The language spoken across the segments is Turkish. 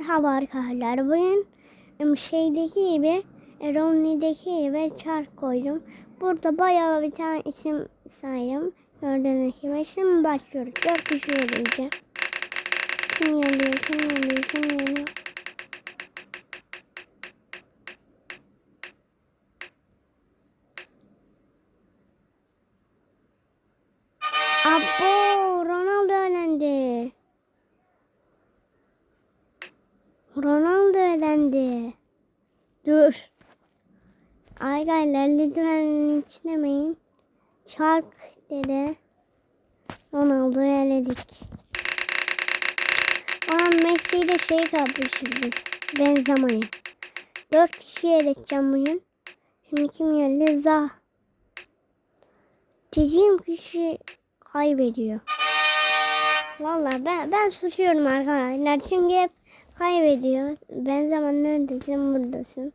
Merhaba arkadaşlar. Bugün şeydeki gibi Romney'deki gibi çark koydum. Burada bayağı bir tane isim saydım. Gördüğünüz gibi. Şimdi başlıyoruz. Dört kişi yürüyeceğim. Kim geliyor? Kim geliyor? Kim geliyor? Abo Ronaldo öğrendi. Ronaldo elendi. Dur. Arkadaşlar lütfen içlemeyin. Çark dedi. Ronaldo'yu eledik. Aa Messi ile şey kapışırız. Benzema'yı. Dört kişi eleteceğim bugün. Şimdi kim geldi? Zah. Dediğim kişi kaybediyor. Vallahi ben ben susuyorum arkadaşlar. Çünkü hep kaybediyor. Ben zaman neredesin buradasın.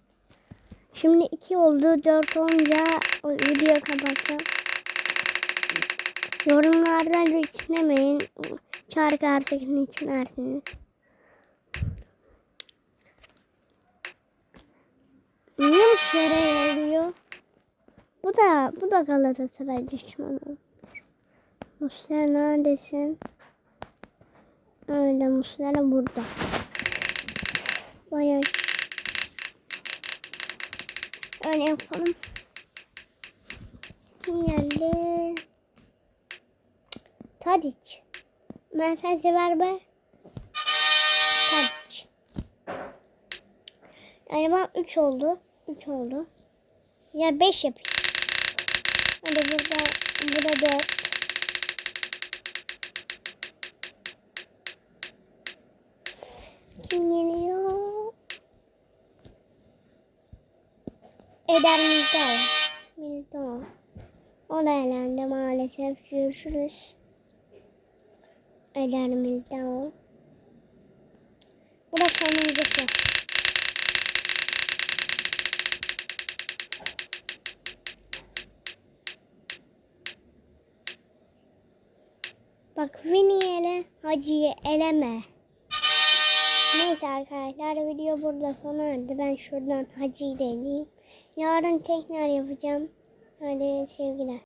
Şimdi iki oldu. Dört olunca o video kapatacağım. Yorumlarda lütfemeyin. Şarkı artık lütfersiniz. Niye bu şere geliyor? Bu da bu da Galatasaray düşmanı. Muslera neredesin? Öyle Muslera burada. Bayağı öyle yapalım. Kim geldi? Tadic. Mesajı ver be. Tadic. Yani ben 3 oldu. 3 oldu. Ya 5 yapayım. Hadi burada burada 4. Kim geliyor? Eder Militao. Militao. O da elendi maalesef. Görüşürüz. Eder Militao. Bu da sonuncusu. Bak Vini'yi ele, Hacı'yı eleme. Neyse arkadaşlar video burada sona erdi. Ben şuradan Hacı'yı da eleyeyim. Yarın tekrar yapacağım. Hadi sevgiler.